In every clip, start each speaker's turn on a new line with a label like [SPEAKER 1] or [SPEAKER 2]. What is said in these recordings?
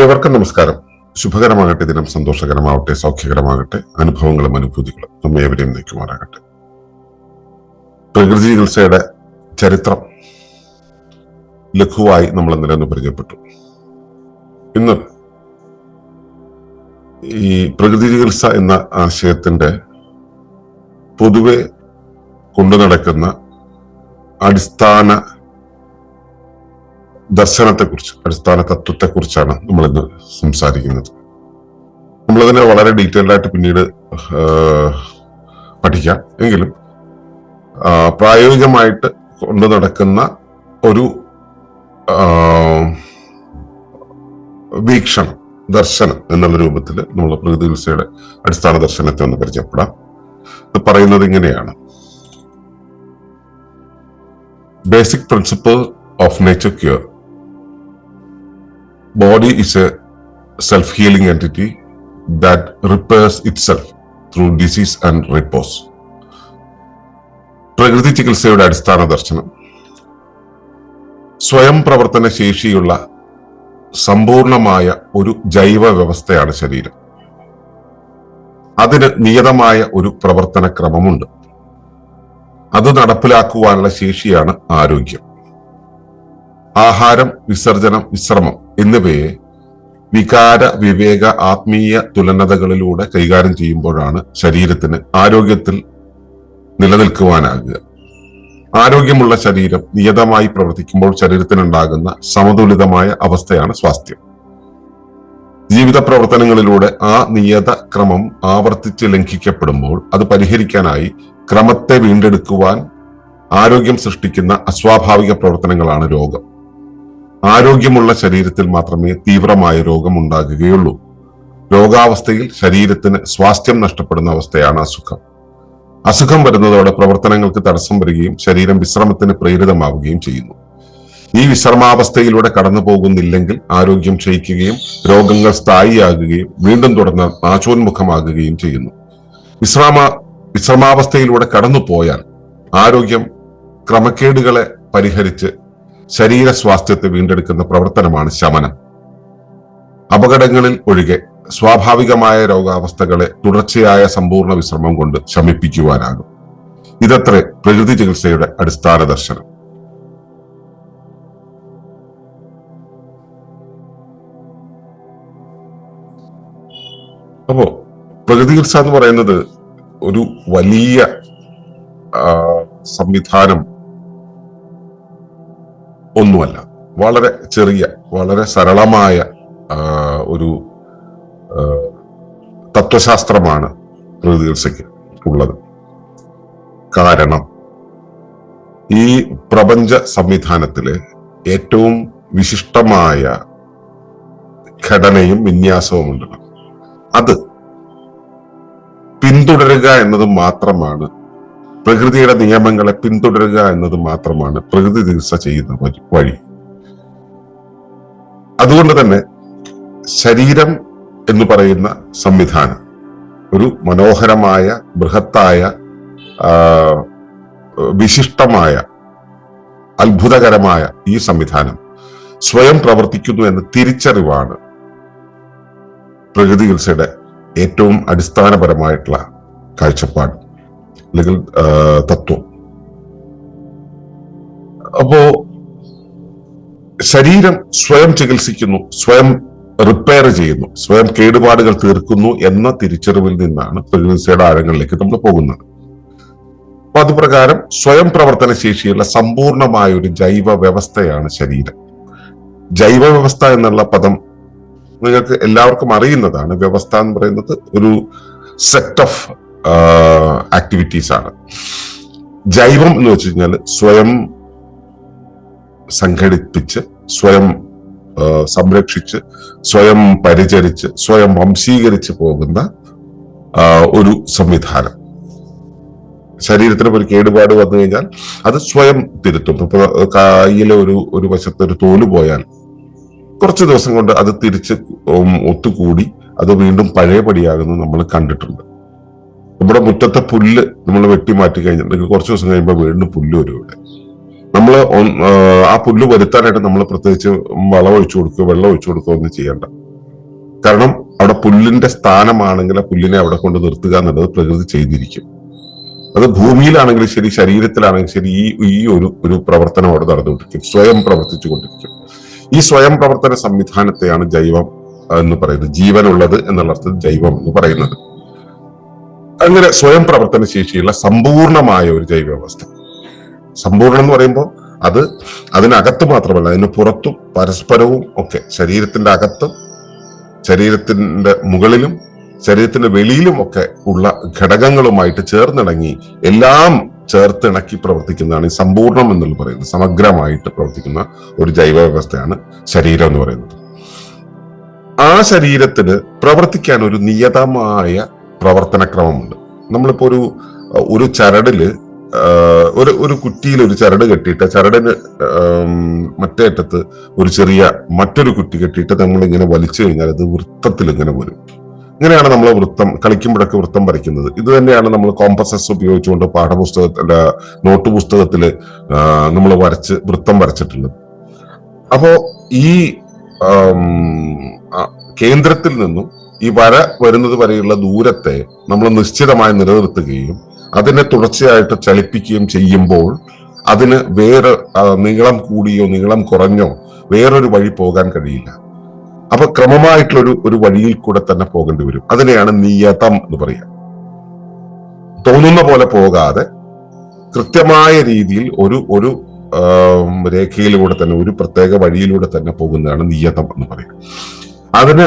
[SPEAKER 1] ഏവർക്കും നമസ്കാരം. ശുഭകരമാകട്ടെ ദിനം സന്തോഷകരമാവട്ടെ സൗഖ്യകരമാകട്ടെ അനുഭവങ്ങളും അനുഭൂതികളും നമ്മെ എവരെയും നയിക്കുമാറാകട്ടെ. പ്രകൃതി ചികിത്സയുടെ ചരിത്രം ലഘുവായി നമ്മൾ ഇന്നലെ പരിചയപ്പെട്ടു. ഇന്ന് ഈ പ്രകൃതി ചികിത്സ എന്ന ആശയത്തിന്റെ പൊതുവെ കൊണ്ടു നടക്കുന്ന അടിസ്ഥാന ദർശനത്തെക്കുറിച്ച് അടിസ്ഥാന തത്വത്തെക്കുറിച്ചാണ് നമ്മൾ ഇന്ന് സംസാരിക്കുന്നത്. നമ്മളതിനെ വളരെ ഡീറ്റെയിൽഡ് ആയിട്ട് പിന്നീട് പഠിക്കാം. എങ്കിലും പ്രായോഗികമായിട്ട് കൊണ്ടു നടക്കുന്ന ഒരു വീക്ഷണം ദർശനം എന്നുള്ള രൂപത്തിൽ നമ്മൾ പ്രകൃതി ചികിത്സയുടെ അടിസ്ഥാന ദർശനത്തെ ഒന്ന് പരിചയപ്പെടാം. ഇത് പറയുന്നത് ഇങ്ങനെയാണ്. Basic principle of nature cure body is a self-healing entity that repairs itself through disease and repose. പ്രകൃതി ചികിത്സയുടെ അടിസ്ഥാന ദർശനം. സ്വയം പ്രവർത്തന ശേഷിയുള്ള സമ്പൂർണമായ ഒരു ജൈവ വ്യവസ്ഥയാണ് ശരീരം. അതിന് നിയതമായ ഒരു പ്രവർത്തന ക്രമമുണ്ട്. അത് നടപ്പിലാക്കുവാനുള്ള ശേഷിയാണ് ആരോഗ്യം. ആഹാരം വിസർജനം വിശ്രമം എന്നിവയെ വികാര വിവേക ആത്മീയ തുലനതകളിലൂടെ കൈകാര്യം ചെയ്യുമ്പോഴാണ് ശരീരത്തിന് ആരോഗ്യത്തിൽ നിലനിൽക്കുവാനാകുക. ആരോഗ്യമുള്ള ശരീരം നിയതമായി പ്രവർത്തിക്കുമ്പോൾ ശരീരത്തിനുണ്ടാകുന്ന സമതുലിതമായ അവസ്ഥയാണ് സ്വാസ്ഥ്യം. ജീവിത പ്രവർത്തനങ്ങളിലൂടെ ആ നിയത ക്രമം ആവർത്തിച്ച് ലംഘിക്കപ്പെടുമ്പോൾ അത് പരിഹരിക്കാനായി ക്രമത്തെ വീണ്ടെടുക്കുവാൻ ആരോഗ്യം സൃഷ്ടിക്കുന്ന അസ്വാഭാവിക പ്രവർത്തനങ്ങളാണ് രോഗം. ആരോഗ്യമുള്ള ശരീരത്തിൽ മാത്രമേ തീവ്രമായ രോഗം ഉണ്ടാകുകയുള്ളൂ. രോഗാവസ്ഥയിൽ ശരീരത്തിന് സ്വാസ്ഥ്യം നഷ്ടപ്പെടുന്ന അവസ്ഥയാണ് അസുഖം. അസുഖം വരുന്നതോടെ പ്രവർത്തനങ്ങൾക്ക് തടസ്സം വരികയും ശരീരം വിശ്രമത്തിന് പ്രേരിതമാവുകയും ചെയ്യുന്നു. ഈ വിശ്രമാവസ്ഥയിലൂടെ കടന്നു പോകുന്നില്ലെങ്കിൽ ആരോഗ്യം ക്ഷയിക്കുകയും രോഗങ്ങൾ സ്ഥായിയാകുകയും വീണ്ടും തുടർന്ന് നാശോന്മുഖമാകുകയും ചെയ്യുന്നു. വിശ്രാമ വിശ്രമാവസ്ഥയിലൂടെ കടന്നു പോയാൽ ആരോഗ്യം ക്രമക്കേടുകളെ പരിഹരിച്ച് ശരീര സ്വാസ്ഥ്യത്തെ വീണ്ടെടുക്കുന്ന പ്രവർത്തനമാണ് ശമനം. അപകടങ്ങളിൽ ഒഴികെ സ്വാഭാവികമായ രോഗാവസ്ഥകളെ തുടർച്ചയായ സമ്പൂർണ വിശ്രമം കൊണ്ട് ശമിപ്പിക്കുവാനാകും. ഇതത്രേ പ്രകൃതി ചികിത്സയുടെ അടിസ്ഥാന ദർശനം. അപ്പോ പ്രകൃതി ചികിത്സ എന്ന് പറയുന്നത് ഒരു വലിയ സംവിധാനം ഒന്നുമല്ല. വളരെ ചെറിയ വളരെ സരളമായ ഒരു തത്വശാസ്ത്രമാണ് പ്രതികിത്സയ്ക്ക് ഉള്ളത്. കാരണം ഈ പ്രപഞ്ച സംവിധാനത്തിലെ ഏറ്റവും വിശിഷ്ടമായ ഘടനയും വിന്യാസവും ഉണ്ടല്ലോ അത് പിന്തുടരുക എന്നത് മാത്രമാണ് പ്രകൃതിയുടെ നിയമങ്ങളെ പിന്തുടരുക എന്നത് മാത്രമാണ് പ്രകൃതി ചികിത്സ ചെയ്യുന്ന വഴി- അതുകൊണ്ട് തന്നെ ശരീരം എന്ന് പറയുന്ന സംവിധാനം ഒരു മനോഹരമായ ബൃഹത്തായ വിശിഷ്ടമായ അത്ഭുതകരമായ ഈ സംവിധാനം സ്വയം പ്രവർത്തിക്കുന്നു എന്ന തിരിച്ചറിവാണ് പ്രകൃതി ചികിത്സയുടെ ഏറ്റവും അടിസ്ഥാനപരമായിട്ടുള്ള കാഴ്ചപ്പാട്. അല്ലെങ്കിൽ തത്വം. അപ്പോ ശരീരം സ്വയം ചികിത്സിക്കുന്നു സ്വയം റിപ്പയർ ചെയ്യുന്നു സ്വയം കേടുപാടുകൾ തീർക്കുന്നു എന്ന തിരിച്ചറിവിൽ നിന്നാണ് പ്രകൃതിയുടെ ആഴങ്ങളിലേക്ക് നമ്മൾ പോകുന്നത്. അപ്പൊ അത് പ്രകാരം സ്വയം പ്രവർത്തന ശേഷിയുള്ള സമ്പൂർണമായ ഒരു ജൈവ വ്യവസ്ഥയാണ് ശരീരം. ജൈവ വ്യവസ്ഥ എന്നുള്ള പദം നിങ്ങൾക്ക് എല്ലാവർക്കും അറിയുന്നതാണ്. വ്യവസ്ഥ എന്ന് പറയുന്നത് ഒരു സെറ്റ് ഓഫ് ആക്ടിവിറ്റീസ് ആണ്. ജൈവം എന്ന് വെച്ച് കഴിഞ്ഞാൽ സ്വയം സംഘടിപ്പിച്ച് സ്വയം സംരക്ഷിച്ച് സ്വയം പരിചരിച്ച് സ്വയം വംശീകരിച്ച് പോകുന്ന ഒരു സംവിധാനം. ശരീരത്തിന് ഒരു കേടുപാട് വന്നു കഴിഞ്ഞാൽ അത് സ്വയം തിരുത്തും. ഇപ്പൊ കയ്യിലെ ഒരു ഒരു വശത്ത് ഒരു തോൽ പോയാൽ കുറച്ച് ദിവസം കൊണ്ട് അത് തിരിച്ച് ഒത്തുകൂടി അത് വീണ്ടും പഴയപടിയാകുന്നത് നമ്മൾ കണ്ടിട്ടുണ്ട്. നമ്മുടെ മുറ്റത്തെ പുല്ല് നമ്മൾ വെട്ടി മാറ്റി കഴിഞ്ഞിട്ടുണ്ടെങ്കിൽ കുറച്ച് ദിവസം കഴിയുമ്പോൾ വീണ്ടും പുല്ല് വരും ഇവിടെ. നമ്മൾ ആ പുല്ല് വരുത്താനായിട്ട് നമ്മൾ പ്രത്യേകിച്ച് വളം ഒഴിച്ചു കൊടുക്കുക വെള്ളം ഒഴിച്ചു കൊടുക്കുക ഒന്നും ചെയ്യണ്ട. കാരണം അവിടെ പുല്ലിന്റെ സ്ഥാനമാണെങ്കിൽ ആ പുല്ലിനെ അവിടെ കൊണ്ട് നിർത്തുക എന്നുള്ളത് പ്രകൃതി ചെയ്തിരിക്കും. അത് ഭൂമിയിലാണെങ്കിലും ശരി ശരീരത്തിലാണെങ്കിലും ശരി ഈ ഈ ഒരു ഒരു പ്രവർത്തനം അവിടെ നടന്നുകൊണ്ടിരിക്കും. സ്വയം പ്രവർത്തിച്ചു കൊണ്ടിരിക്കും. ഈ സ്വയം പ്രവർത്തന സംവിധാനത്തെയാണ് ജൈവം എന്ന് പറയുന്നത്. ജീവനുള്ളത് എന്നുള്ള അർത്ഥത്തിൽ ജൈവം എന്ന് പറയുന്നത്. അങ്ങനെ സ്വയം പ്രവർത്തന ശേഷിയുള്ള സമ്പൂർണമായ ഒരു ജൈവ വ്യവസ്ഥ സമ്പൂർണം എന്ന് പറയുമ്പോൾ അത് അതിനകത്ത് മാത്രമല്ല അതിന് പുറത്തും പരസ്പരവും ഒക്കെ ശരീരത്തിന്റെ അകത്തും ശരീരത്തിന്റെ മുകളിലും ശരീരത്തിന്റെ വെളിയിലും ഒക്കെ ഉള്ള ഘടകങ്ങളുമായിട്ട് ചേർന്നിണങ്ങി എല്ലാം ചേർത്തിണക്കി പ്രവർത്തിക്കുന്നതാണ് ഈ സമ്പൂർണം എന്നുള്ള പറയുന്നത്. സമഗ്രമായിട്ട് പ്രവർത്തിക്കുന്ന ഒരു ജൈവ വ്യവസ്ഥയാണ് ശരീരം എന്ന് പറയുന്നത്. ആ ശരീരത്തിന് പ്രവർത്തിക്കാൻ ഒരു നിയതമായ പ്രവർത്തനക്രമമുണ്ട്. നമ്മളിപ്പോ ഒരു ഒരു ചരടിൽ ഒരു ഒരു കുറ്റിയിൽ ഒരു ചരട് കെട്ടിയിട്ട് ചരടിന് മറ്റേ അറ്റത്ത് ഒരു ചെറിയ മറ്റൊരു കുറ്റി കെട്ടിയിട്ട് നമ്മൾ ഇങ്ങനെ വലിച്ചു കഴിഞ്ഞാൽ അത് വൃത്തത്തിൽ ഇങ്ങനെ വരും. ഇങ്ങനെയാണ് നമ്മൾ വൃത്തം കളിക്കുമ്പോഴൊക്കെ വൃത്തം വരയ്ക്കുന്നത്. ഇത് തന്നെയാണ് നമ്മൾ കോമ്പസസ് ഉപയോഗിച്ചുകൊണ്ട് പാഠപുസ്തകത്തിൽ നോട്ട് പുസ്തകത്തിൽ നമ്മൾ വരച്ച് വൃത്തം വരച്ചിട്ടുള്ളത്. അപ്പോ ഈ കേന്ദ്രത്തിൽ നിന്നും ഈ വര വരുന്നത് വരെയുള്ള ദൂരത്തെ നമ്മൾ നിശ്ചിതമായി നിലനിർത്തുകയും അതിനെ തുടർച്ചയായിട്ട് ചലിപ്പിക്കുകയും ചെയ്യുമ്പോൾ അതിന് വേറെ നീളം കൂടിയോ നീളം കുറഞ്ഞോ വേറൊരു വഴി പോകാൻ കഴിയില്ല. അപ്പൊ ക്രമമായിട്ടുള്ള ഒരു വഴിയിൽ കൂടെ തന്നെ പോകേണ്ടി വരും. അതിനെയാണ് നിയതം എന്ന് പറയുക തോന്നുന്ന പോലെ പോകാതെ കൃത്യമായ രീതിയിൽ ഒരു ഒരു രേഖയിലൂടെ തന്നെ ഒരു പ്രത്യേക വഴിയിലൂടെ തന്നെ പോകുന്നതാണ് നിയതം എന്ന് പറയുക അതിന്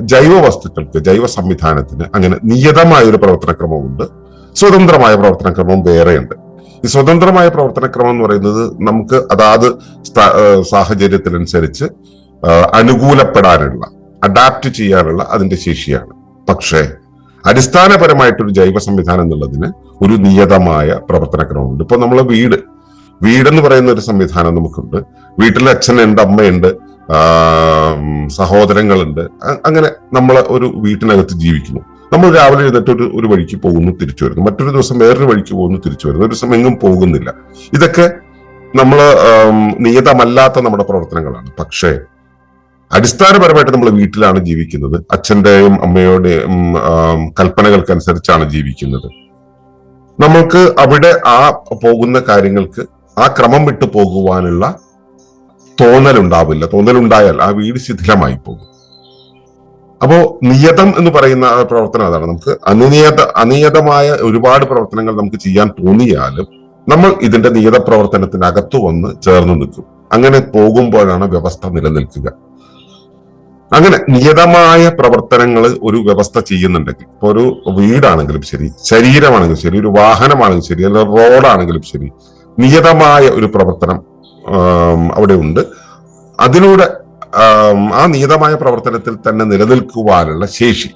[SPEAKER 1] ജൈവ വസ്തുക്കൾക്ക് ജൈവ സംവിധാനത്തിന് അങ്ങനെ നിയതമായ ഒരു പ്രവർത്തനക്രമമുണ്ട്. സ്വതന്ത്രമായ പ്രവർത്തനക്രമം വേറെയുണ്ട്. ഈ സ്വതന്ത്രമായ പ്രവർത്തനക്രമം എന്ന് പറയുന്നത് നമുക്ക് അതാത് സാഹചര്യത്തിനനുസരിച്ച് അനുകൂലപ്പെടാനുള്ള അഡാപ്റ്റ് ചെയ്യാനുള്ള അതിന്റെ ശേഷിയാണ്. പക്ഷേ അടിസ്ഥാനപരമായിട്ടൊരു ജൈവ സംവിധാനം എന്നുള്ളതിന് ഒരു നിയതമായ പ്രവർത്തനക്രമമുണ്ട്. ഇപ്പൊ നമ്മളെ വീട് വീടെന്ന് പറയുന്ന ഒരു സംവിധാനം നമുക്കുണ്ട്. വീട്ടിൽ അച്ഛനുണ്ട് അമ്മയുണ്ട് സഹോദരങ്ങളുണ്ട്. അങ്ങനെ നമ്മൾ ഒരു വീട്ടിനകത്ത് ജീവിക്കുന്നു. നമ്മൾ രാവിലെ എഴുന്നേറ്റ് ഒരു വഴിക്ക് പോകുന്നു തിരിച്ചു വരുന്നു. മറ്റൊരു ദിവസം വേറൊരു വഴിക്ക് പോകുന്നു തിരിച്ചു വരുന്നു. ഒരു ദിവസം എങ്ങും പോകുന്നില്ല. ഇതൊക്കെ നമ്മൾ നിയതമല്ലാത്ത നമ്മുടെ പ്രവർത്തനങ്ങളാണ്. പക്ഷേ അടിസ്ഥാനപരമായിട്ട് നമ്മൾ വീട്ടിലാണ് ജീവിക്കുന്നത്. അച്ഛന്റെയും അമ്മയുടെയും കൽപ്പനകൾക്കനുസരിച്ചാണ് ജീവിക്കുന്നത്. നമ്മൾക്ക് അവിടെ ആ പോകുന്ന കാര്യങ്ങൾക്ക് ആ ക്രമം വിട്ടു പോകുവാനുള്ള തോന്നലുണ്ടാവില്ല. തോന്നലുണ്ടായാൽ ആ വീട് ശിഥിലമായി പോകും. അപ്പോ നിയതം എന്ന് പറയുന്ന പ്രവർത്തനം അതാണ്. നമുക്ക് അനിയത അനിയതമായ ഒരുപാട് പ്രവർത്തനങ്ങൾ നമുക്ക് ചെയ്യാൻ തോന്നിയാലും നമ്മൾ ഇതിന്റെ നിയത പ്രവർത്തനത്തിനകത്തു വന്ന് ചേർന്ന് നിൽക്കും. അങ്ങനെ പോകുമ്പോഴാണ് വ്യവസ്ഥ നിലനിൽക്കുക. അങ്ങനെ നിയതമായ പ്രവർത്തനങ്ങൾ ഒരു വ്യവസ്ഥ ചെയ്യുന്നുണ്ടെങ്കിൽ ഇപ്പൊ ഒരു വീടാണെങ്കിലും ശരി ശരീരമാണെങ്കിലും ശരി ഒരു വാഹനമാണെങ്കിലും ശരി അല്ലെങ്കിൽ റോഡാണെങ്കിലും ശരി നിയതമായ ഒരു പ്രവർത്തനം അവിടെ ഉണ്ട്. അതിലൂടെ ആ നിയതമായ പ്രവർത്തനത്തിൽ തന്നെ നിലനിൽക്കുവാനുള്ള ശേഷി.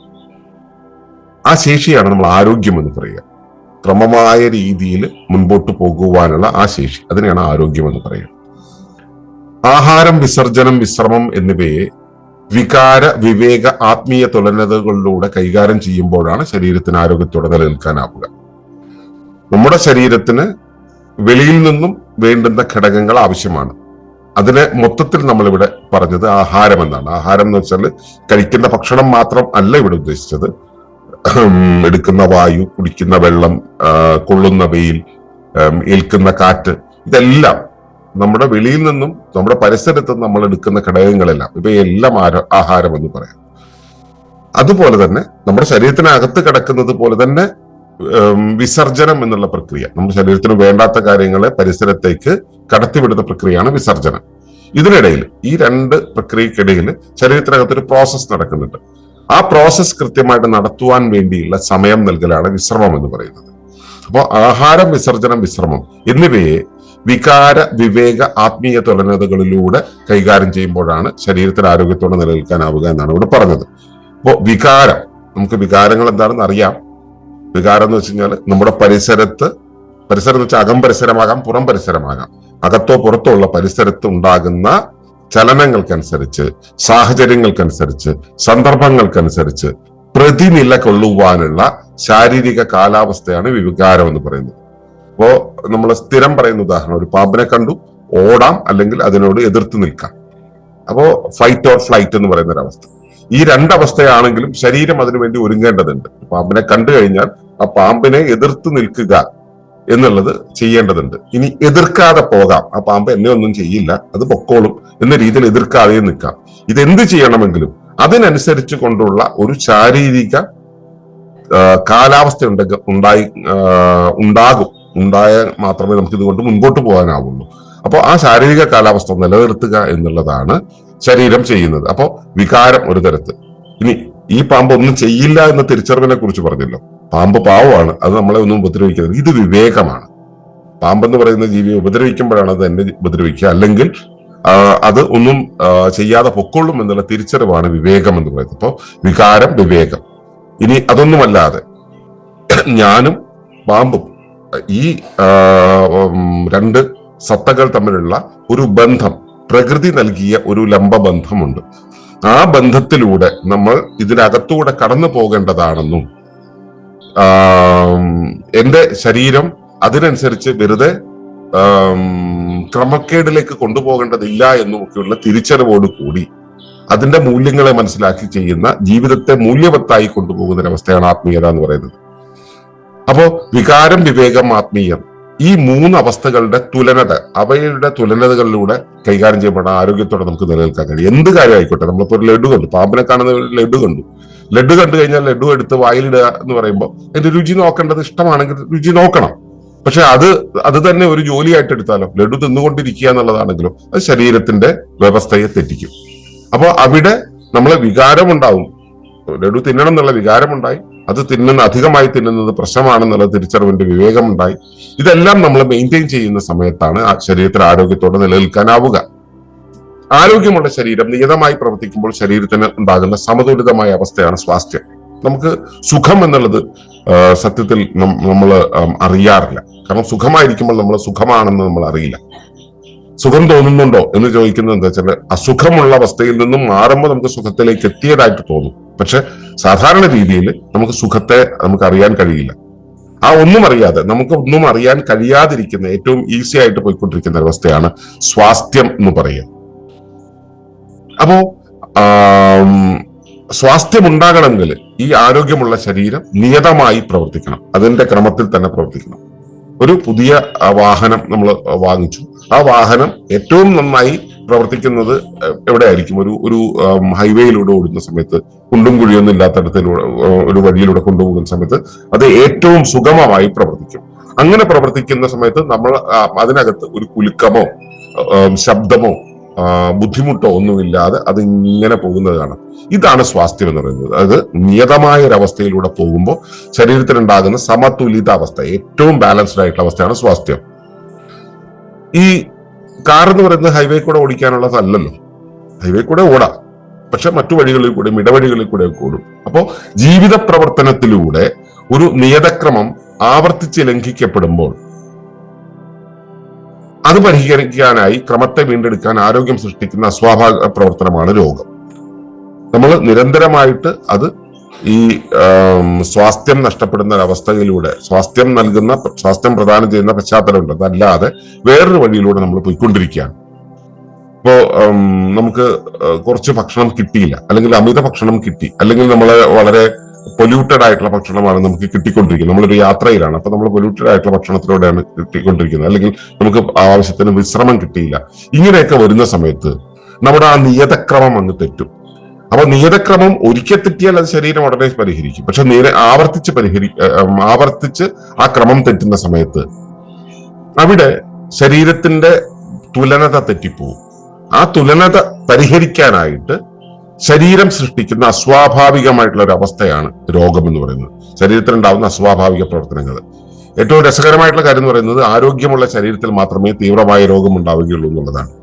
[SPEAKER 1] ആ ശേഷിയാണ് നമ്മൾ ആരോഗ്യം എന്ന് പറയുക. ക്രമമായ രീതിയിൽ മുൻപോട്ട് പോകുവാനുള്ള ആ ശേഷി. അതിനെയാണ് ആരോഗ്യം എന്ന് പറയുക. ആഹാരം വിസർജനം വിശ്രമം എന്നിവയെ വികാര വിവേക ആത്മീയ തുലനതകളിലൂടെ കൈകാര്യം ചെയ്യുമ്പോഴാണ് ശരീരത്തിന് ആരോഗ്യത്തോടെ നിലനിൽക്കാനാവുക. നമ്മുടെ ശരീരത്തിന് വെളിയിൽ നിന്നും വേണ്ടുന്ന ഘടകങ്ങൾ ആവശ്യമാണ്. അതിനെ മൊത്തത്തിൽ നമ്മളിവിടെ പറഞ്ഞത് ആഹാരം എന്നാണ് ആഹാരം എന്ന് വെച്ചാൽ കഴിക്കുന്ന ഭക്ഷണം മാത്രം അല്ല ഇവിടെ ഉദ്ദേശിച്ചത്. എടുക്കുന്ന വായു കുടിക്കുന്ന വെള്ളം കൊള്ളുന്ന വെയിൽ ഏൽക്കുന്ന കാറ്റ് ഇതെല്ലാം നമ്മുടെ വെളിയിൽ നിന്നും നമ്മുടെ പരിസരത്ത് നമ്മൾ എടുക്കുന്ന ഘടകങ്ങളെല്ലാം. ഇവയെല്ലാം ആഹാരം എന്ന് പറയാം. അതുപോലെ തന്നെ നമ്മുടെ ശരീരത്തിനകത്ത് കിടക്കുന്നത് പോലെ തന്നെ വിസർജനം എന്നുള്ള പ്രക്രിയ. നമ്മുടെ ശരീരത്തിന് വേണ്ടാത്ത കാര്യങ്ങളെ പരിസരത്തേക്ക് കടത്തിവിടുന്ന പ്രക്രിയയാണ് വിസർജനം. ഇതിനിടയിൽ ഈ രണ്ട് പ്രക്രിയക്കിടയിൽ ശരീരത്തിനകത്തൊരു പ്രോസസ്സ് നടക്കുന്നുണ്ട്. ആ പ്രോസസ്സ് കൃത്യമായിട്ട് നടത്തുവാൻ വേണ്ടിയുള്ള സമയം നൽകലാണ് വിശ്രമം എന്ന് പറയുന്നത്. അപ്പോൾ ആഹാരം വിസർജനം വിശ്രമം എന്നിവയെ വികാര വിവേക ആത്മീയ തുലനതകളിലൂടെ കൈകാര്യം ചെയ്യുമ്പോഴാണ് ശരീരത്തിന് ആരോഗ്യത്തോടെ നിലനിൽക്കാനാവുക എന്നാണ് ഇവിടെ പറഞ്ഞത്. അപ്പോൾ വികാരം നമുക്ക് വികാരങ്ങൾ എന്താണെന്ന് അറിയാം. വികാരം എന്ന് വെച്ച് കഴിഞ്ഞാൽ നമ്മുടെ പരിസരത്ത് പരിസരം എന്ന് വെച്ചാൽ അകം പരിസരമാകാം പുറം പരിസരമാകാം. അകത്തോ പുറത്തോ ഉള്ള പരിസരത്ത് ഉണ്ടാകുന്ന ചലനങ്ങൾക്കനുസരിച്ച് സാഹചര്യങ്ങൾക്കനുസരിച്ച് സന്ദർഭങ്ങൾക്കനുസരിച്ച് പ്രതിനില കൊള്ളുവാനുള്ള ശാരീരിക കാലാവസ്ഥയാണ് വികാരം എന്ന് പറയുന്നത്. അപ്പോ നമ്മൾ സ്ഥിരം പറയുന്ന ഉദാഹരണം ഒരു പാമ്പിനെ കണ്ടു ഓടാം അല്ലെങ്കിൽ അതിനോട് എതിർത്ത് നിൽക്കാം. അപ്പോ ഫൈറ്റ് ഓർ ഫ്ലൈറ്റ് എന്ന് പറയുന്ന ഒരു അവസ്ഥ. ഈ രണ്ടവസ്ഥയാണെങ്കിലും ശരീരം അതിനുവേണ്ടി ഒരുങ്ങേണ്ടതുണ്ട്. പാമ്പിനെ കണ്ടു കഴിഞ്ഞാൽ ആ പാമ്പിനെ എതിർത്ത് നിൽക്കുക എന്നുള്ളത് ചെയ്യേണ്ടതുണ്ട്. ഇനി എതിർക്കാതെ പോകാം. ആ പാമ്പ് എന്നെ ഒന്നും ചെയ്യില്ല അത് പൊക്കോളും എന്ന രീതിയിൽ എതിർക്കാതെ നിൽക്കാം. ഇതെന്ത് ചെയ്യണമെങ്കിലും അതിനനുസരിച്ച് കൊണ്ടുള്ള ഒരു ശാരീരിക കാലാവസ്ഥ ഉണ്ടെങ്കിൽ ഉണ്ടായി ഉണ്ടാകും. ഉണ്ടായാൽ മാത്രമേ നമുക്ക് ഇതുകൊണ്ട് മുൻപോട്ട് പോകാനാവുള്ളൂ. അപ്പോൾ ആ ശാരീരിക കാലാവസ്ഥ നിലനിർത്തുക എന്നുള്ളതാണ് ശരീരം ചെയ്യുന്നത്. അപ്പോൾ വികാരം ഒരു തരത്ത് ഇനി ഈ പാമ്പ് ഒന്നും ചെയ്യില്ല എന്ന തിരിച്ചറിവിനെ കുറിച്ച് പറഞ്ഞല്ലോ. പാമ്പ് പാവമാണ് അത് നമ്മളെ ഒന്നും ഉപദ്രവിക്കുന്നത് ഇത് വിവേകമാണ്. പാമ്പെന്ന് പറയുന്ന ജീവിയെ ഉപദ്രവിക്കുമ്പോഴാണ് അത് എന്നെ ഉപദ്രവിക്കുക. അല്ലെങ്കിൽ അത് ഒന്നും ചെയ്യാതെ പൊക്കോളും എന്നുള്ള തിരിച്ചറിവാണ് വിവേകം എന്ന് പറയുന്നത്. അപ്പോൾ വികാരം വിവേകം. ഇനി അതൊന്നുമല്ലാതെ ഞാനും പാമ്പും ഈ രണ്ട് സത്തകൾ തമ്മിലുള്ള ഒരു ബന്ധം പ്രകൃതി നൽകിയ ഒരു ലംബബന്ധമുണ്ട് ആ ബന്ധത്തിലൂടെ നമ്മൾ ഇതിനകത്തൂടെ കടന്നു പോകേണ്ടതാണെന്നും എന്റെ ശരീരം അതിനനുസരിച്ച് വെറുതെ ക്രമക്കേടിലേക്ക് കൊണ്ടുപോകേണ്ടതില്ല എന്നുമൊക്കെയുള്ള തിരിച്ചറിവോട് കൂടി അതിന്റെ മൂല്യങ്ങളെ മനസ്സിലാക്കി ചെയ്യുന്ന ജീവിതത്തെ മൂല്യവത്തായി കൊണ്ടുപോകുന്ന ഒരവസ്ഥയാണ് ആത്മീയത എന്ന് പറയുന്നത്. അപ്പോ വികാരം വിവേകം ആത്മീയം ഈ മൂന്ന് അവസ്ഥകളുടെ തുലനത അവയുടെ തുലനതകളിലൂടെ കൈകാര്യം ചെയ്യപ്പെടാൻ ആരോഗ്യത്തോടെ നമുക്ക് നിലനിൽക്കാൻ കഴിയും. എന്ത് കാര്യമായിക്കോട്ടെ നമ്മളിപ്പോ ഒരു ലഡു കണ്ടു പാമ്പിനെ കാണുന്ന ലഡു കണ്ടു. ലഡു കണ്ടു കഴിഞ്ഞാൽ ലഡു എടുത്ത് വായിലിടുക എന്ന് പറയുമ്പോൾ അതിന്റെ രുചി നോക്കേണ്ടത് ഇഷ്ടമാണെങ്കിൽ രുചി നോക്കണം. പക്ഷെ അത് അത് തന്നെ ഒരു ജോലിയായിട്ട് എടുത്താലോ? ലഡു തിന്നുകൊണ്ടിരിക്കുക എന്നുള്ളതാണെങ്കിലും അത് ശരീരത്തിന്റെ വ്യവസ്ഥയെ തെറ്റിക്കും. അപ്പോൾ അവിടെ നമ്മളെ വികാരമുണ്ടാവും. ലഡു തിന്നണം എന്നുള്ള വികാരമുണ്ടായി. അത് തിന്നുന്ന അധികമായി തിന്നുന്നത് പ്രശ്നമാണെന്നുള്ള തിരിച്ചറിവിന്റെ വിവേകമുണ്ടായി. ഇതെല്ലാം നമ്മൾ മെയിന്റെയിൻ ചെയ്യുന്ന സമയത്താണ് ശരീരത്തിൽ ആരോഗ്യത്തോടെ നിലനിൽക്കാനാവുക. ആരോഗ്യമുള്ള ശരീരം നിയതമായി പ്രവർത്തിക്കുമ്പോൾ ശരീരത്തിന് ഉണ്ടാകുന്ന സമതുലിതമായ അവസ്ഥയാണ് സ്വാസ്ഥ്യം. നമുക്ക് സുഖം എന്നുള്ളത് സത്യത്തിൽ നമ്മൾ അറിയാറില്ല. കാരണം സുഖമായിരിക്കുമ്പോൾ നമ്മൾ സുഖമാണെന്ന് നമ്മൾ അറിയില്ല. സുഖം തോന്നുന്നുണ്ടോ എന്ന് ചോദിക്കുന്നത് എന്താ വെച്ചാൽ അസുഖമുള്ള അവസ്ഥയിൽ നിന്നും മാറുമ്പോൾ നമുക്ക് സുഖത്തിലേക്ക് എത്തിയതായിട്ട് തോന്നും. പക്ഷെ സാധാരണ രീതിയിൽ നമുക്ക് സുഖത്തെ നമുക്ക് അറിയാൻ കഴിയില്ല. ആ ഒന്നും അറിയാതെ നമുക്ക് ഒന്നും അറിയാൻ കഴിയാതിരിക്കുന്ന ഏറ്റവും ഈസി ആയിട്ട് പോയിക്കൊണ്ടിരിക്കുന്ന അവസ്ഥയാണ് സ്വാസ്ഥ്യം എന്ന് പറയുക. അപ്പോ സ്വാസ്ഥ്യം ഉണ്ടാകണമെങ്കിൽ ഈ ആരോഗ്യമുള്ള ശരീരം നിയതമായി പ്രവർത്തിക്കണം. അതിന്റെ ക്രമത്തിൽ തന്നെ പ്രവർത്തിക്കണം. ഒരു പുതിയ വാഹനം നമ്മൾ വാങ്ങിച്ചു. ആ വാഹനം ഏറ്റവും നന്നായി പ്രവർത്തിക്കുന്നത് എവിടെ എവിടെയായിരിക്കും? ഒരു ഒരു ഹൈവേയിലൂടെ ഓടുന്ന സമയത്ത് കുണ്ടും കുഴിയൊന്നും ഇല്ലാത്തടത്തിലൂടെ ഒരു വഴിയിലൂടെ കൊണ്ടുപോകുന്ന സമയത്ത് അത് ഏറ്റവും സുഗമമായി പ്രവർത്തിക്കും. അങ്ങനെ പ്രവർത്തിക്കുന്ന സമയത്ത് നമ്മൾ അതിനകത്ത് ഒരു കുലുക്കമോ ശബ്ദമോ ബുദ്ധിമുട്ടോ ഒന്നുമില്ലാതെ അത് ഇങ്ങനെ പോകുന്നതാണ്. ഇതാണ് സ്വാസ്ഥ്യം എന്ന് പറയുന്നത്. അതായത് നിയതമായ ഒരു അവസ്ഥയിലൂടെ പോകുമ്പോൾ ശരീരത്തിലുണ്ടാകുന്ന സമതുലിതാവസ്ഥ ഏറ്റവും ബാലൻസ്ഡ് ആയിട്ടുള്ള അവസ്ഥയാണ് സ്വാസ്ഥ്യം. ഈ കാർ എന്ന് പറയുന്നത് ഹൈവേ കൂടെ ഓടിക്കാനുള്ളതല്ലല്ലോ. ഹൈവേ കൂടെ ഓടാം. പക്ഷെ മറ്റു വഴികളിൽ കൂടെ ഇടവഴികളിൽ കൂടെ ഓടും. അപ്പോ ജീവിത പ്രവർത്തനത്തിലൂടെ ഒരു നിയതക്രമം ആവർത്തിച്ച് ലംഘിക്കപ്പെടുമ്പോൾ അത് പരിഹരിക്കാനായി ക്രമത്തെ വീണ്ടെടുക്കാൻ ആരോഗ്യം സൃഷ്ടിക്കുന്ന അസ്വാഭാവിക പ്രവർത്തനമാണ് രോഗം. നമ്മൾ നിരന്തരമായിട്ട് അത് ഈ സ്വാസ്ഥ്യം നഷ്ടപ്പെടുന്ന ഒരവസ്ഥയിലൂടെ സ്വാസ്ഥ്യം നൽകുന്ന സ്വാസ്ഥ്യം പ്രദാനം ചെയ്യുന്ന പശ്ചാത്തലമുണ്ട്. അതല്ലാതെ വേറൊരു വഴിയിലൂടെ നമ്മൾ പോയിക്കൊണ്ടിരിക്കുകയാണ്. ഇപ്പോ നമുക്ക് കുറച്ച് ഭക്ഷണം കിട്ടിയില്ല. അല്ലെങ്കിൽ അമിത ഭക്ഷണം കിട്ടി. അല്ലെങ്കിൽ നമ്മൾ വളരെ പൊല്യൂട്ടഡ് ആയിട്ടുള്ള ഭക്ഷണമാണ് നമുക്ക് കിട്ടിക്കൊണ്ടിരിക്കുന്നത്. നമ്മളൊരു യാത്രയിലാണ്. അപ്പൊ നമ്മൾ പൊല്യൂട്ടഡ് ആയിട്ടുള്ള ഭക്ഷണത്തിലൂടെയാണ് കിട്ടിക്കൊണ്ടിരിക്കുന്നത്. അല്ലെങ്കിൽ നമുക്ക് ആവശ്യത്തിന് വിശ്രമം കിട്ടിയില്ല. ഇങ്ങനെയൊക്കെ വരുന്ന സമയത്ത് നമ്മുടെ ആ നിയതക്രമം അങ്ങ് തെറ്റും. അപ്പൊ നിയതക്രമം ഒരിക്കൽ തെറ്റിയാൽ അത് ശരീരം ഉടനെ പരിഹരിക്കും. പക്ഷെ നേരെ ആവർത്തിച്ച് പരിഹരി ആവർത്തിച്ച് ആ ക്രമം തെറ്റുന്ന സമയത്ത് അവിടെ ശരീരത്തിന്റെ തുലനത തെറ്റിപ്പോവും. ആ തുലനത പരിഹരിക്കാനായിട്ട് ശരീരം സൃഷ്ടിക്കുന്ന അസ്വാഭാവികമായിട്ടുള്ള ഒരു അവസ്ഥയാണ് രോഗം എന്ന് പറയുന്നത്. ശരീരത്തിലുണ്ടാവുന്ന അസ്വാഭാവിക പ്രവർത്തനങ്ങൾ. ഏറ്റവും രസകരമായിട്ടുള്ള കാര്യം എന്ന് പറയുന്നത് ആരോഗ്യമുള്ള ശരീരത്തിൽ മാത്രമേ തീവ്രമായ രോഗം ഉണ്ടാവുകയുള്ളൂ എന്നുള്ളതാണ്.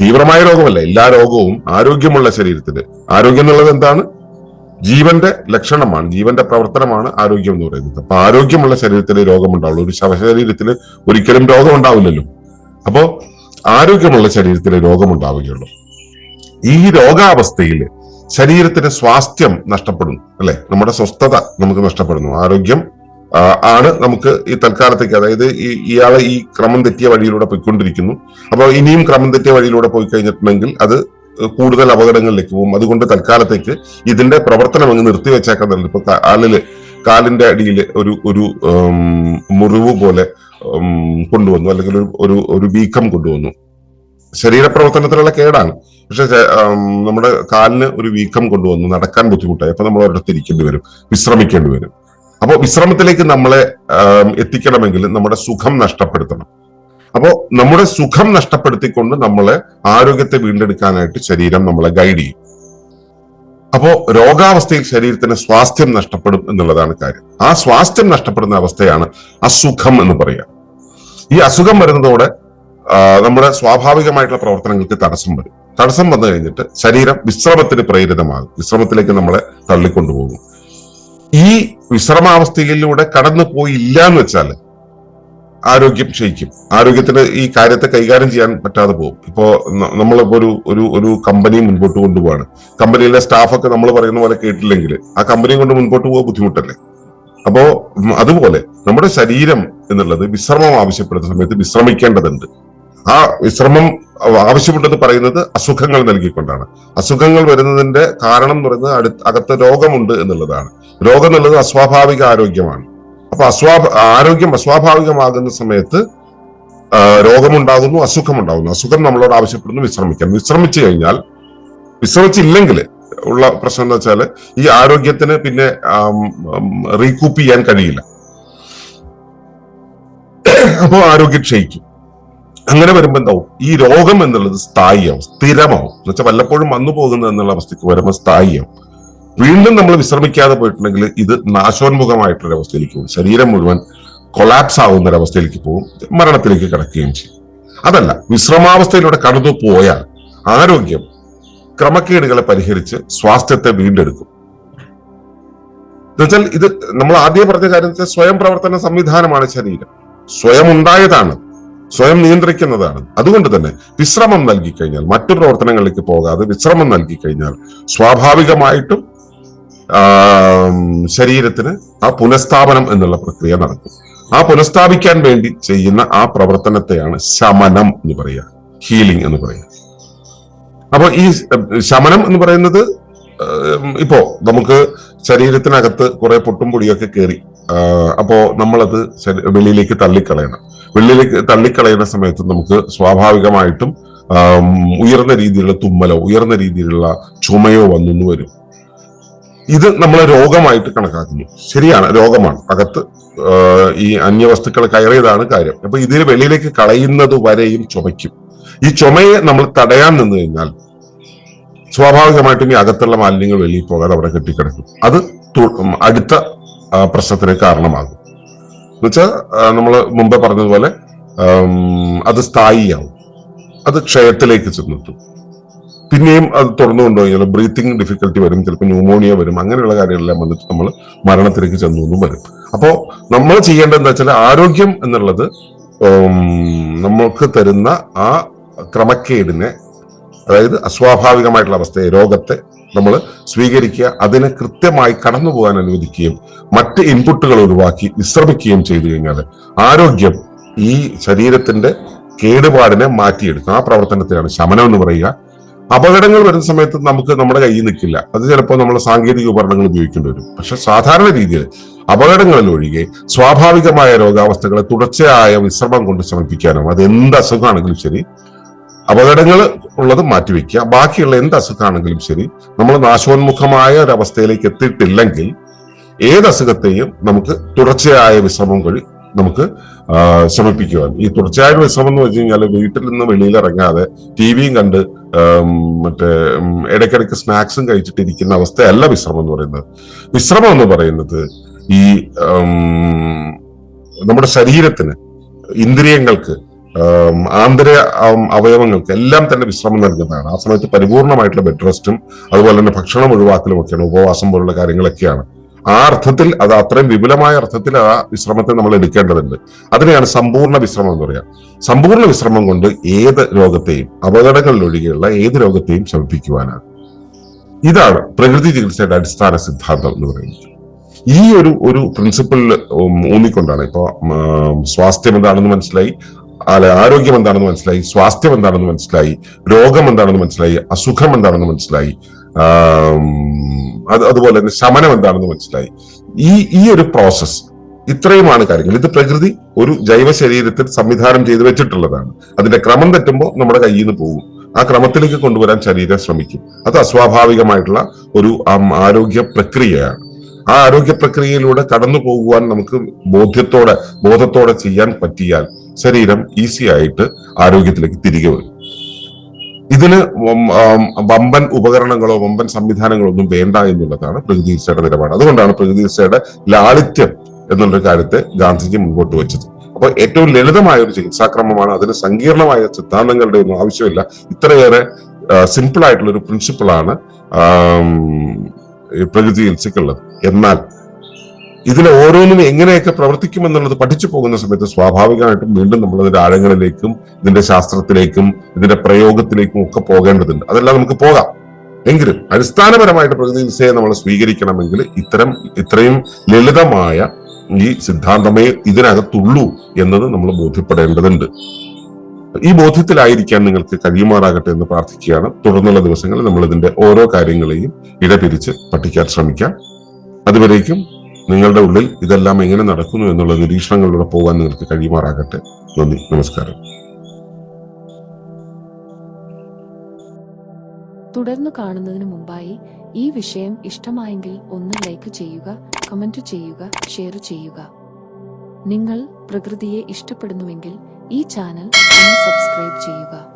[SPEAKER 1] തീവ്രമായ രോഗമല്ല എല്ലാ രോഗവും ആരോഗ്യമുള്ള ശരീരത്തിന്. ആരോഗ്യം എന്നുള്ളത് എന്താണ്? ജീവന്റെ ലക്ഷണമാണ് ജീവന്റെ പ്രവർത്തനമാണ് ആരോഗ്യം എന്ന് പറയുന്നത്. അപ്പൊ ആരോഗ്യമുള്ള ശരീരത്തിൽ രോഗം രോഗമുണ്ടാവുള്ളൂ. ഒരു ശവശരീരത്തിൽ ഒരിക്കലും രോഗം ഉണ്ടാവില്ലല്ലോ അപ്പോ ആരോഗ്യമുള്ള ശരീരത്തിൽ രോഗം രോഗമുണ്ടാവുകയുള്ളൂ. ഈ രോഗാവസ്ഥയിൽ ശരീരത്തിന്റെ സ്വാസ്ഥ്യം നഷ്ടപ്പെടുന്നു അല്ലെ? നമ്മുടെ സ്വസ്ഥത നമുക്ക് നഷ്ടപ്പെടുന്നു. ആരോഗ്യം ആണ് നമുക്ക് ഈ തൽക്കാലത്തേക്ക് അതായത് ഈ ഇയാളെ ഈ ക്രമം തെറ്റിയ വഴിയിലൂടെ പോയിക്കൊണ്ടിരിക്കുന്നു. അപ്പോൾ ഇനിയും ക്രമം തെറ്റിയ വഴിയിലൂടെ പോയി കഴിഞ്ഞിട്ടുണ്ടെങ്കിൽ അത് കൂടുതൽ അപകടങ്ങളിലേക്ക് പോകും. അതുകൊണ്ട് തൽക്കാലത്തേക്ക് ഇതിന്റെ പ്രവർത്തനം അങ്ങ് നിർത്തിവെച്ചേക്കാൻ തന്നെ ഇപ്പൊ കാലിൽ കാലിന്റെ അടിയിൽ ഒരു ഒരു മുറിവ് പോലെ കൊണ്ടുവന്നു. അല്ലെങ്കിൽ ഒരു ഒരു വീക്കം കൊണ്ടുവന്നു. ശരീരപ്രവർത്തനത്തിലുള്ള കേടാണ്. പക്ഷെ നമ്മുടെ കാലിന് ഒരു വീക്കം കൊണ്ടുവന്നു. നടക്കാൻ ബുദ്ധിമുട്ടായി. അപ്പൊ നമ്മൾ ഒരിടത്ത് ഇരിക്കേണ്ടി വരും. വിശ്രമിക്കേണ്ടി വരും. അപ്പോൾ വിശ്രമത്തിലേക്ക് നമ്മളെ എത്തിക്കണമെങ്കിൽ നമ്മുടെ സുഖം നഷ്ടപ്പെടുത്തണം. അപ്പോൾ നമ്മുടെ സുഖം നഷ്ടപ്പെടുത്തിക്കൊണ്ട് നമ്മളെ ആരോഗ്യത്തെ വീണ്ടെടുക്കാനായിട്ട് ശരീരം നമ്മളെ ഗൈഡ് ചെയ്യും. അപ്പോൾ രോഗാവസ്ഥയിൽ ശരീരത്തിന് സ്വാസ്ഥ്യം നഷ്ടപ്പെടും എന്നുള്ളതാണ് കാര്യം. ആ സ്വാസ്ഥ്യം നഷ്ടപ്പെടുന്ന അവസ്ഥയാണ് അസുഖം എന്ന് പറയുക ഈ അസുഖം വരുന്നതോടെ നമ്മുടെ സ്വാഭാവികമായിട്ടുള്ള പ്രവർത്തനങ്ങൾക്ക് തടസ്സം വരും. തടസ്സം വന്നു കഴിഞ്ഞിട്ട് ശരീരം വിശ്രമത്തിന് പ്രേരിതമാകും. വിശ്രമത്തിലേക്ക് നമ്മളെ തള്ളിക്കൊണ്ടുപോകും. ഈ വിശ്രമാവസ്ഥയിലൂടെ കടന്നു പോയില്ല എന്ന് വെച്ചാൽ ആരോഗ്യം ക്ഷയിക്കും. ആരോഗ്യത്തിന് ഈ കാര്യത്തെ കൈകാര്യം ചെയ്യാൻ പറ്റാതെ പോകും. ഇപ്പോ നമ്മളിപ്പോ ഒരു ഒരു ഒരു കമ്പനി മുൻപോട്ട് കൊണ്ടുപോവാണ്. കമ്പനിയിലെ സ്റ്റാഫൊക്കെ നമ്മൾ പറയുന്ന പോലെ കേട്ടില്ലെങ്കിൽ ആ കമ്പനിയും കൊണ്ട് മുൻപോട്ട് പോകാൻ ബുദ്ധിമുട്ടല്ലേ? അപ്പോ അതുപോലെ നമ്മുടെ ശരീരം എന്നുള്ളത് വിശ്രമം ആവശ്യപ്പെടുന്ന സമയത്ത് വിശ്രമിക്കേണ്ടതുണ്ട്. ആ വിശ്രമം ആവശ്യപ്പെട്ടത് പറയുന്നത് അസുഖങ്ങൾ നൽകിക്കൊണ്ടാണ്. അസുഖങ്ങൾ വരുന്നതിന്റെ കാരണം എന്ന് പറയുന്നത് അടുത്ത് അകത്ത് രോഗമുണ്ട് എന്നുള്ളതാണ്. രോഗം എന്നുള്ളത് അസ്വാഭാവിക ആരോഗ്യമാണ്. അപ്പൊ അസ്വാ ആരോഗ്യം അസ്വാഭാവികമാകുന്ന സമയത്ത് രോഗമുണ്ടാകുന്നു അസുഖമുണ്ടാകുന്നു. അസുഖം നമ്മളോട് ആവശ്യപ്പെടുന്നു വിശ്രമിക്കാൻ. വിശ്രമിച്ചു കഴിഞ്ഞാൽ വിശ്രമിച്ചില്ലെങ്കിൽ ഉള്ള പ്രശ്നം എന്ന് വെച്ചാൽ ഈ ആരോഗ്യത്തിന് പിന്നെ റീകൂപ്പ് ചെയ്യാൻ കഴിയില്ല. അപ്പോൾ ആരോഗ്യം ക്ഷയിക്കും. അങ്ങനെ വരുമ്പോൾ എന്താവും? ഈ രോഗം എന്നുള്ളത് സ്ഥായിയാവും സ്ഥിരമാവും. എന്നുവെച്ചാൽ വല്ലപ്പോഴും വന്നു പോകുന്നത് എന്നുള്ള അവസ്ഥയ്ക്ക് വരുമ്പോൾ സ്ഥായിയാവും. വീണ്ടും നമ്മൾ വിശ്രമിക്കാതെ പോയിട്ടുണ്ടെങ്കിൽ ഇത് നാശോന്മുഖമായിട്ടുള്ള അവസ്ഥയിലേക്ക് പോകും. ശരീരം മുഴുവൻ കൊളാപ്സ് ആവുന്ന ഒരു അവസ്ഥയിലേക്ക് പോകും. മരണത്തിലേക്ക് കിടക്കുകയും ചെയ്യും. അതല്ല വിശ്രമാവസ്ഥയിലൂടെ കടന്നു പോയാൽ ആരോഗ്യം ക്രമക്കേടുകളെ പരിഹരിച്ച് സ്വാസ്ഥ്യത്തെ വീണ്ടെടുക്കും. എന്നുവെച്ചാൽ ഇത് നമ്മൾ ആദ്യം പറഞ്ഞ കാര്യം സ്വയം പ്രവർത്തന സംവിധാനമാണ് ശരീരം. സ്വയം ഉണ്ടായതാണ്. സ്വയം നിയന്ത്രിക്കുന്നതാണ്. അതുകൊണ്ട് തന്നെ വിശ്രമം നൽകി കഴിഞ്ഞാൽ മറ്റു പ്രവർത്തനങ്ങളിലേക്ക് പോകാതെ വിശ്രമം നൽകി കഴിഞ്ഞാൽ സ്വാഭാവികമായിട്ടും ശരീരത്തിന് ആ പുനഃസ്ഥാപനം എന്നുള്ള പ്രക്രിയ നടക്കും. ആ പുനഃസ്ഥാപിക്കാൻ വേണ്ടി ചെയ്യുന്ന ആ പ്രവർത്തനത്തെയാണ് ശമനം എന്ന് പറയുക. ഹീലിംഗ് എന്ന് പറയുക. അപ്പോൾ ഈ ശമനം എന്ന് പറയുന്നത് ഇപ്പോ നമുക്ക് ശരീരത്തിനകത്ത് കുറെ പൊട്ടും പൊടിയൊക്കെ കയറി അപ്പോ നമ്മളത് വെളിയിലേക്ക് തള്ളിക്കളയണം. വെളിയിലേക്ക് തള്ളിക്കളയുന്ന സമയത്ത് നമുക്ക് സ്വാഭാവികമായിട്ടും ഉയർന്ന രീതിയിലുള്ള തുമ്മലോ ഉയർന്ന രീതിയിലുള്ള ചുമയോ വന്നു വരും. ഇത് നമ്മൾ രോഗമായിട്ട് കണക്കാക്കുന്നു. ശരിയാണ് രോഗമാണ്. അകത്ത് ഈ അന്യവസ്തുക്കൾ കയറിയതാണ് കാര്യം. അപ്പൊ ഇതിന് വെളിയിലേക്ക് കളയുന്നത് വരെയും ചുമയ്ക്കും. ഈ ചുമയെ നമ്മൾ തടയാൻ നിന്ന് കഴിഞ്ഞാൽ സ്വാഭാവികമായിട്ടും ഈ അകത്തുള്ള മാലിന്യങ്ങൾ വെളിയിൽ പോകാതെ അവിടെ കെട്ടിക്കിടക്കും. അത് അടുത്ത പ്രശ്നത്തിന് കാരണമാകും. എന്നുവെച്ചാൽ നമ്മൾ മുമ്പേ പറഞ്ഞതുപോലെ അത് സ്ഥായിയാവും. അത് ക്ഷയത്തിലേക്ക് ചെന്നെത്തും. പിന്നെയും അത് തുറന്നു കൊണ്ടുപോയാൽ ബ്രീത്തിങ് ഡിഫിക്കൽട്ടി വരും ചിലപ്പോൾ ന്യൂമോണിയ വരും അങ്ങനെയുള്ള കാര്യങ്ങളെല്ലാം വന്നിട്ട് നമ്മൾ മരണത്തിലേക്ക് ചെന്നു എന്നും വരും. അപ്പോൾ നമ്മൾ ചെയ്യേണ്ടത് എന്താ വെച്ചാൽ ആരോഗ്യം എന്നുള്ളത് നമ്മൾക്ക് തരുന്ന ആ ക്രമക്കേടിനെ അതായത് അസ്വാഭാവികമായിട്ടുള്ള അവസ്ഥയെ രോഗത്തെ നമ്മൾ സ്വീകരിക്കുക അതിനെ കൃത്യമായി കടന്നു പോകാൻ അനുവദിക്കുകയും മറ്റ് ഇൻപുട്ടുകൾ ഒഴിവാക്കി വിശ്രമിക്കുകയും ചെയ്തു കഴിഞ്ഞാൽ ആരോഗ്യം ഈ ശരീരത്തിന്റെ കേടുപാടിനെ മാറ്റിയെടുക്കും. ആ പ്രവർത്തനത്തെയാണ് ശമനം എന്ന് പറയുക. അപകടങ്ങൾ വരുന്ന സമയത്ത് നമുക്ക് നമ്മുടെ കയ്യിൽ നിൽക്കില്ല. അത് ചിലപ്പോൾ നമ്മൾ സാങ്കേതിക ഉപകരണങ്ങൾ ഉപയോഗിക്കേണ്ടി വരും. പക്ഷെ സാധാരണ രീതിയിൽ അപകടങ്ങളിൽ ഒഴികെ സ്വാഭാവികമായ രോഗാവസ്ഥകളെ തുടർച്ചയായ വിശ്രമം കൊണ്ട് ശമിപ്പിക്കാനും അത് എന്ത് അസുഖമാണെങ്കിലും ശരി അപകടങ്ങൾ ഉള്ളത് മാറ്റിവെക്കുക ബാക്കിയുള്ള എന്ത് അസുഖമാണെങ്കിലും ശരി നമ്മൾ നാശോന്മുഖമായ ഒരു അവസ്ഥയിലേക്ക് എത്തിയിട്ടില്ലെങ്കിൽ ഏത് അസുഖത്തെയും നമുക്ക് തുടർച്ചയായ വിശ്രമം വഴി നമുക്ക് ശ്രമിപ്പിക്കുവാൻ ഈ തുടർച്ചയായ വിശ്രമം എന്ന് വെച്ച് കഴിഞ്ഞാൽ വീട്ടിൽ നിന്ന് വെളിയിൽ ഇറങ്ങാതെ ടി വിയും കണ്ട് മറ്റേ ഇടയ്ക്കിടയ്ക്ക് സ്നാക്സും കഴിച്ചിട്ടിരിക്കുന്ന അവസ്ഥയല്ല വിശ്രമം എന്ന് പറയുന്നത്. വിശ്രമം എന്ന് പറയുന്നത് ഈ നമ്മുടെ ശരീരത്തിന് ഇന്ദ്രിയങ്ങൾക്ക് ആന്തര അവയവങ്ങൾക്ക് എല്ലാം തന്നെ വിശ്രമം നൽകുന്നതാണ്. ആ സമയത്ത് പരിപൂർണമായിട്ടുള്ള ബെഡ് റെസ്റ്റും അതുപോലെ തന്നെ ഭക്ഷണം ഒഴിവാക്കലും ഒക്കെയാണ് ഉപവാസം പോലുള്ള കാര്യങ്ങളൊക്കെയാണ്. ആ അർത്ഥത്തിൽ അത് അത്രയും വിപുലമായ അർത്ഥത്തിൽ ആ വിശ്രമത്തെ നമ്മൾ എടുക്കേണ്ടതുണ്ട്. അതിനെയാണ് സമ്പൂർണ വിശ്രമം എന്ന് പറയാം. സമ്പൂർണ വിശ്രമം കൊണ്ട് ഏത് രോഗത്തെയും അപകടങ്ങളിലൊഴികെയുള്ള ഏത് രോഗത്തെയും ശമിപ്പിക്കുവാനാണ്. ഇതാണ് പ്രകൃതി ചികിത്സയുടെ അടിസ്ഥാന സിദ്ധാന്തം എന്ന് പറയുന്നത്. ഈ ഒരു ഒരു പ്രിൻസിപ്പിൾ ഊന്നിക്കൊണ്ടാണ്. ഇപ്പൊ സ്വാസ്ഥ്യം എന്താണെന്ന് മനസ്സിലായി. ആരോഗ്യം എന്താണെന്ന് മനസ്സിലായി സ്വാസ്ഥ്യം എന്താണെന്ന് മനസ്സിലായി രോഗം എന്താണെന്ന് മനസ്സിലായി അസുഖം എന്താണെന്ന് മനസ്സിലായി അത് അതുപോലെ തന്നെ ശമനം എന്താണെന്ന് മനസ്സിലായി. ഈ ഈ ഒരു പ്രോസസ് ഇത്രയുമാണ് കാര്യങ്ങൾ. ഇത് പ്രകൃതി ഒരു ജൈവ ശരീരത്തിൽ സംവിധാനം ചെയ്ത് വെച്ചിട്ടുള്ളതാണ്. അതിന്റെ ക്രമം തെറ്റുമ്പോൾ നമ്മുടെ കയ്യിൽ നിന്ന് പോകും ആ ക്രമത്തിലേക്ക് കൊണ്ടുവരാൻ ശരീരം ശ്രമിക്കും. അത് അസ്വാഭാവികമായിട്ടുള്ള ഒരു ആരോഗ്യ പ്രക്രിയയാണ്. ആ ആരോഗ്യ പ്രക്രിയയിലൂടെ കടന്നു പോകുവാൻ നമുക്ക് ബോധ്യത്തോടെ ബോധത്തോടെ ചെയ്യാൻ പറ്റിയാൽ ശരീരം ഈസി ആയിട്ട് ആരോഗ്യത്തിലേക്ക് തിരികെ വരും. ഇതിന് വമ്പൻ ഉപകരണങ്ങളോ വമ്പൻ സംവിധാനങ്ങളോ ഒന്നും വേണ്ട എന്നുള്ളതാണ് പ്രകൃതി ചികിത്സയുടെ നിലപാട്. അതുകൊണ്ടാണ് പ്രകൃതി ചികിത്സയുടെ ലാളിത്യം എന്നുള്ളൊരു കാര്യത്തെ ഗാന്ധിജി മുൻപോട്ട് വെച്ചത്. അപ്പൊ ഏറ്റവും ലളിതമായ ഒരു ചികിത്സാക്രമമാണ് അതിന് സങ്കീർണമായ സിദ്ധാന്തങ്ങളുടെ ഒന്നും ആവശ്യമില്ല. ഇത്രയേറെ സിമ്പിൾ ആയിട്ടുള്ള ഒരു പ്രിൻസിപ്പിളാണ് പ്രകൃതി ചികിത്സയ്ക്കുള്ളത്. എന്നാൽ ഇതിലെ ഓരോന്നും എങ്ങനെയൊക്കെ പ്രവർത്തിക്കുമെന്നുള്ളത് പഠിച്ചു പോകുന്ന സമയത്ത് സ്വാഭാവികമായിട്ടും വീണ്ടും നമ്മൾ അതിന്റെ ആഴങ്ങളിലേക്കും ഇതിന്റെ ശാസ്ത്രത്തിലേക്കും ഇതിന്റെ പ്രയോഗത്തിലേക്കും ഒക്കെ പോകേണ്ടതുണ്ട്. അതെല്ലാം നമുക്ക് പോകാം. എങ്കിലും അടിസ്ഥാനപരമായിട്ട് പ്രകൃതി ചികിത്സയെ നമ്മൾ സ്വീകരിക്കണമെങ്കിൽ ഇത്തരം ഇത്രയും ലളിതമായ ഈ സിദ്ധാന്തമേ ഇതിനകത്തുള്ളൂ എന്നത് നമ്മൾ ബോധ്യപ്പെടേണ്ടതുണ്ട്. ഈ ബോധ്യത്തിലായിരിക്കാൻ നിങ്ങൾക്ക് കഴിയുമാറാകട്ടെ എന്ന് പ്രാർത്ഥിക്കുകയാണ്. തുടർന്നുള്ള ദിവസങ്ങളിൽ നമ്മൾ ഇതിന്റെ ഓരോ കാര്യങ്ങളെയും ഇടപിരിച്ച് പഠിക്കാൻ ശ്രമിക്കാം. അതുവരേക്കും നിങ്ങളുടെ ഉള്ളിൽ ഇതെല്ലാം എങ്ങനെ നടക്കുന്നു എന്നുള്ള നിരീക്ഷണങ്ങളിലൂടെ പോകാൻ നിങ്ങൾക്ക് കഴിയുമാറാകട്ടെ. നന്ദി നമസ്കാരം.
[SPEAKER 2] തുടർന്ന് കാണുന്നതിന് മുമ്പായി ഈ വിഷയം ഇഷ്ടമായെങ്കിൽ ഒന്ന് ലൈക്ക് ചെയ്യുക കമന്റ് ചെയ്യുക ഷെയർ ചെയ്യുക. നിങ്ങൾ പ്രകൃതിയെ ഇഷ്ടപ്പെടുന്നുവെങ്കിൽ ഈ ചാനൽ ഒന്ന് സബ്സ്ക്രൈബ് ചെയ്യുക.